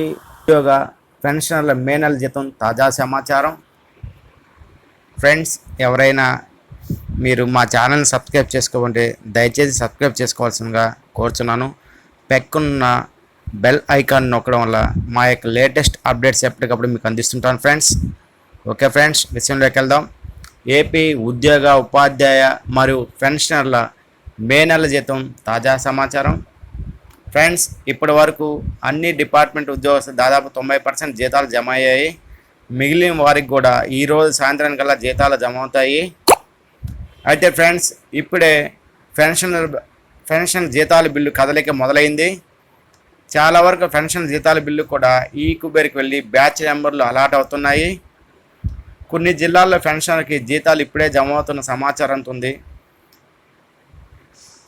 ఉద్యోగ పెన్షనర్ల మే నెల జీతం తాజా సమాచారం. ఫ్రెండ్స్ ఎవరైనా మీరు మా ఛానల్ని సబ్స్క్రైబ్ చేసుకోకుంటే దయచేసి సబ్స్క్రైబ్ చేసుకోవాల్సిందిగా కోరుచున్నాను. పెక్కున్న బెల్ ఐకాన్ నొక్కడం వల్ల మా యొక్క లేటెస్ట్ అప్డేట్స్ ఎప్పటికప్పుడు మీకు అందిస్తుంటాను ఫ్రెండ్స్. ఓకే ఫ్రెండ్స్ విషయంలోకి వెళ్దాం. ఏపీ ఉద్యోగ ఉపాధ్యాయ మరియు పెన్షనర్ల మే నెల జీతం తాజా సమాచారం. ఫ్రెండ్స్ ఇప్పటి వరకు అన్ని డిపార్ట్మెంట్ ఉద్యోగస్తులు దాదాపు తొంభై పర్సెంట్ జీతాలు జమ అయ్యాయి. మిగిలిన వారికి కూడా ఈరోజు సాయంత్రం కల్లా జీతాలు జమ అవుతాయి. అయితే ఫ్రెండ్స్ ఇప్పుడే పెన్షన్ పెన్షన్ జీతాల బిల్లు కదలిక మొదలైంది. చాలా వరకు పెన్షన్ జీతాల బిల్లు కూడా ఈ కుబేర్కి వెళ్ళి బ్యాచ్ నెంబర్లు అలాట్ అవుతున్నాయి. కొన్ని జిల్లాల్లో పెన్షన్కి జీతాలు ఇప్పుడే జమ అవుతున్న సమాచారం ఉంది.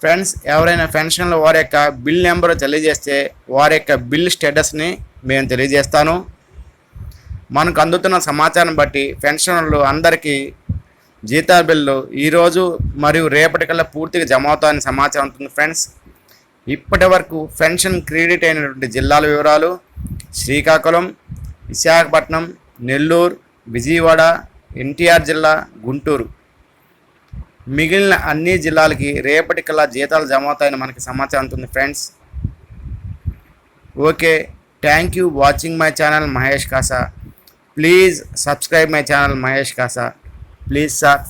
ఫ్రెండ్స్ ఎవరైనా పెన్షన్లు వారి యొక్క బిల్ నెంబర్ తెలియజేస్తే వారి యొక్క బిల్ స్టేటస్ని మేము తెలియజేస్తాను. మనకు అందుతున్న సమాచారం బట్టి పెన్షన్లు అందరికీ జీతా బిల్లు ఈరోజు మరియు రేపటికల్లా పూర్తిగా జమ అవుతాయని సమాచారం ఉంటుంది ఫ్రెండ్స్. ఇప్పటి వరకు పెన్షన్ క్రెడిట్ అయినటువంటి జిల్లాల వివరాలు శ్రీకాకుళం విశాఖపట్నం నెల్లూరు విజయవాడ ఎన్టీఆర్ జిల్లా గుంటూరు. మిగిలిన అన్ని జిల్లాలకి రేపటికల్లా జీతాలు జమ అవుతాయని మనకి సమాచారం ఉంటుంది friends. Okay thank you watching my channel Mahesh Kasa. Please subscribe my channel Mahesh Kasa. Please sir.